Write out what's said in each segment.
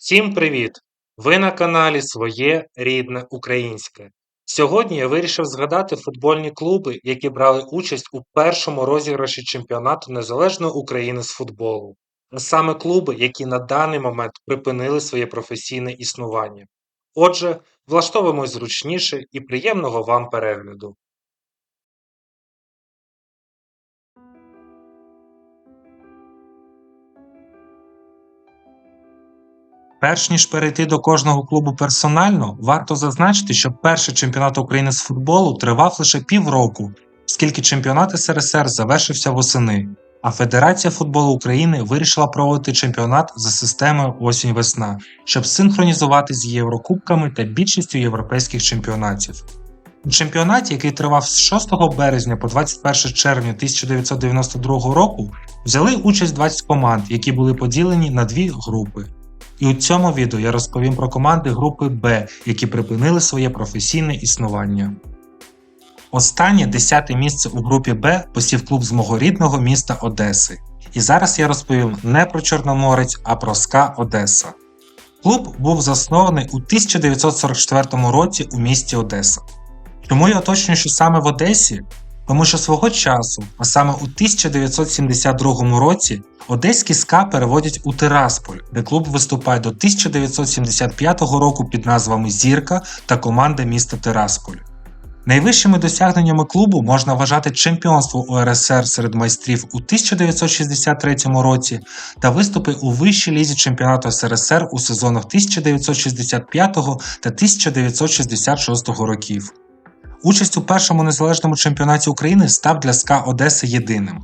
Всім привіт! Ви на каналі Своє рідне українське. Сьогодні я вирішив згадати футбольні клуби, які брали участь у першому розіграші чемпіонату Незалежної України з футболу, а саме клуби, які на даний момент припинили своє професійне існування. Отже, влаштовуємось зручніше і приємного вам перегляду. Перш ніж перейти до кожного клубу персонально, варто зазначити, що перший чемпіонат України з футболу тривав лише півроку, оскільки чемпіонат СРСР завершився восени, а Федерація футболу України вирішила проводити чемпіонат за системою осінь-весна, щоб синхронізувати з Єврокубками та більшістю європейських чемпіонатів. У чемпіонаті, який тривав з 6 березня по 21 червня 1992 року, взяли участь 20 команд, які були поділені на дві групи. І у цьому відео я розповім про команди групи Б, які припинили своє професійне існування. Останнє 10 місце у групі Б посів клуб з мого рідного міста Одеси. І зараз я розповім не про Чорноморець, а про СКА Одеса. Клуб був заснований у 1944 році у місті Одеса. Чому я уточнюю, що саме в Одесі? Тому що свого часу, а саме у 1972 році, одеський СКА переводять у Тирасполь, де клуб виступає до 1975 року під назвами Зірка та команда міста Тирасполь. Найвищими досягненнями клубу можна вважати чемпіонство УРСР серед майстрів у 1963 році та виступи у вищій лізі чемпіонату СРСР у сезонах 1965 та 1966 років. Участь у першому незалежному чемпіонаті України став для СКА Одеси єдиним.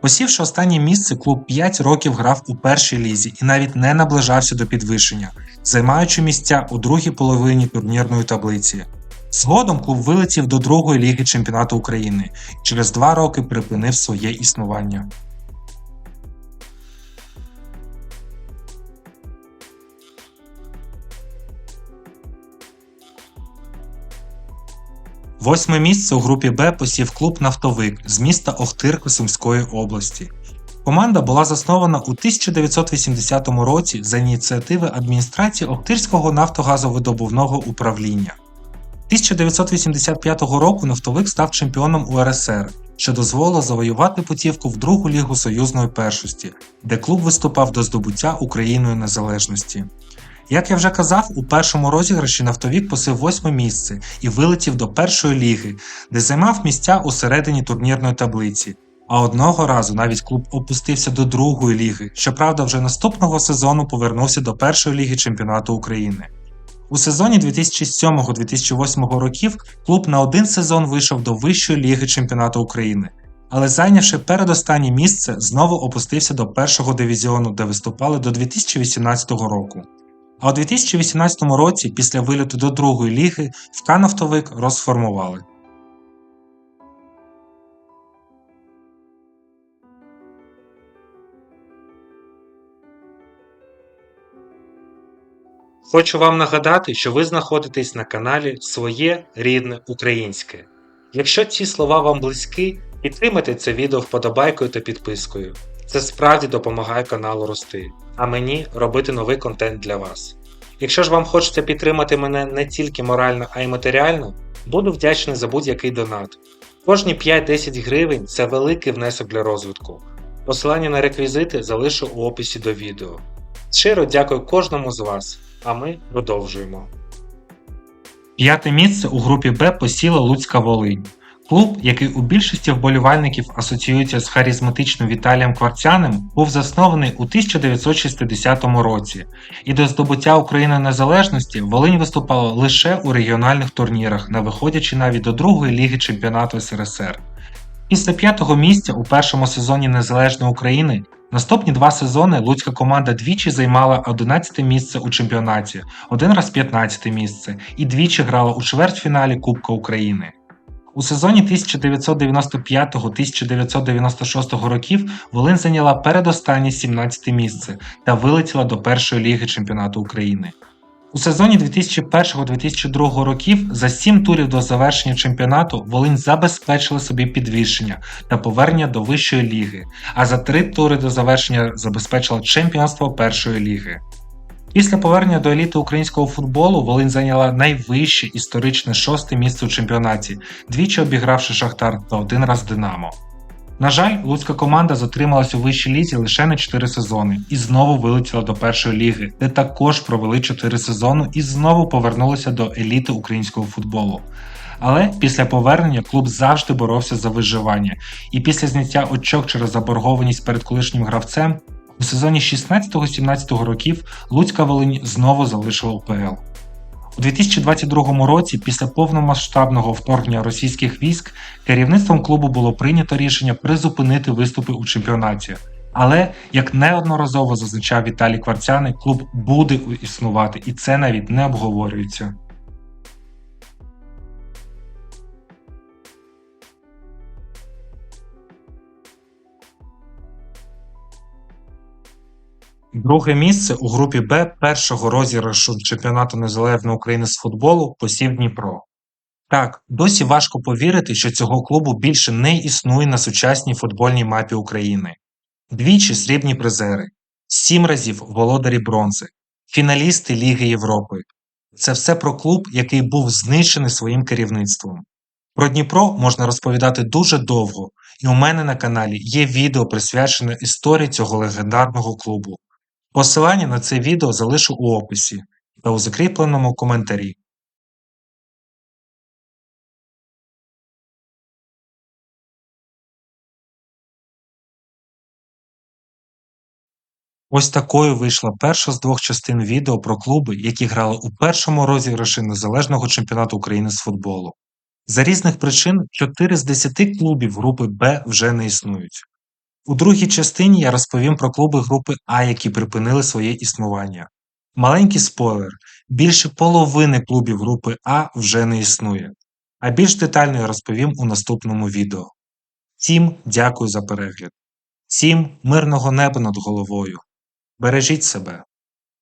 Посівши останнє місце, клуб 5 років грав у першій лізі і навіть не наближався до підвищення, займаючи місця у другій половині турнірної таблиці. Згодом клуб вилетів до другої ліги чемпіонату України і через два роки припинив своє існування. Восьме місце у групі Б посів клуб Нафтовик з міста Охтирка Сумської області. Команда була заснована у 1980 році за ініціативи адміністрації Охтирського нафтогазовидобувного управління. 1985 року нафтовик став чемпіоном УРСР, що дозволило завоювати путівку в другу лігу союзної першості, де клуб виступав до здобуття Україною незалежності. Як я вже казав, у першому розіграші нафтовік посив восьме місце і вилетів до першої ліги, де займав місця у середині турнірної таблиці. А одного разу навіть клуб опустився до другої ліги, щоправда, вже наступного сезону повернувся до першої ліги чемпіонату України. У сезоні 2007-2008 років клуб на один сезон вийшов до вищої ліги чемпіонату України, але зайнявши передостаннє місце, знову опустився до першого дивізіону, де виступали до 2018 року. А у 2018 році, після виліту до другої ліги, ФК «Нафтовик» розформували. Хочу вам нагадати, що ви знаходитесь на каналі Своє рідне українське. Якщо ці слова вам близькі, підтримайте це відео вподобайкою та підпискою. Це справді допомагає каналу рости, а мені робити новий контент для вас. Якщо ж вам хочеться підтримати мене не тільки морально, а й матеріально, буду вдячний за будь-який донат. Кожні 5-10 гривень це великий внесок для розвитку. Посилання на реквізити залишу у описі до відео. Щиро дякую кожному з вас, а ми продовжуємо. П'яте місце у групі Б посіла Луцька Волинь. Клуб, який у більшості вболівальників асоціюється з харизматичним Віталієм Кварцяним, був заснований у 1960 році, і до здобуття України незалежності Волинь виступала лише у регіональних турнірах, не виходячи навіть до другої ліги чемпіонату СРСР. Після п'ятого місця у першому сезоні Незалежної України наступні два сезони луцька команда двічі займала 11 місце у чемпіонаті, один раз 15 місце і двічі грала у чвертьфіналі Кубка України. У сезоні 1995-1996 років Волинь зайняла передостаннє 17 місце та вилетіла до першої ліги чемпіонату України. У сезоні 2001-2002 років за 7 турів до завершення чемпіонату Волинь забезпечила собі підвищення та повернення до вищої ліги, а за 3 тури до завершення забезпечила чемпіонство першої ліги. Після повернення до еліти українського футболу Волинь зайняла найвище історичне шосте місце у чемпіонаті, двічі обігравши Шахтар та один раз Динамо. На жаль, луцька команда затрималась у вищій лізі лише на 4 сезони і знову вилетіла до першої ліги, де також провели 4 сезони і знову повернулися до еліти українського футболу. Але після повернення клуб завжди боровся за виживання, і після зняття очок через заборгованість перед колишнім гравцем у сезоні 16-17 років Луцька Волинь знову залишила УПЛ. У 2022 році, після повномасштабного вторгнення російських військ, керівництвом клубу було прийнято рішення призупинити виступи у чемпіонаті. Але, як неодноразово зазначав Віталій Кварцяний, клуб буде існувати, і це навіть не обговорюється. Друге місце у групі Б першого розіграшу чемпіонату Незалежної України з футболу посів Дніпро. Так, досі важко повірити, що цього клубу більше не існує на сучасній футбольній мапі України. Двічі срібні призери, сім разів володарі бронзи, фіналісти Ліги Європи. Це все про клуб, який був знищений своїм керівництвом. Про Дніпро можна розповідати дуже довго, і у мене на каналі є відео присвячене історії цього легендарного клубу. Посилання на це відео залишу у описі та у закріпленому коментарі. Ось такою вийшла перша з двох частин відео про клуби, які грали у першому розіграші незалежного чемпіонату України з футболу. За різних причин 4 з 10 клубів групи Б вже не існують. У другій частині я розповім про клуби групи А, які припинили своє існування. Маленький спойлер: більше половини клубів групи А вже не існує. А більш детально я розповім у наступному відео. Всім дякую за перегляд. Всім мирного неба над головою. Бережіть себе.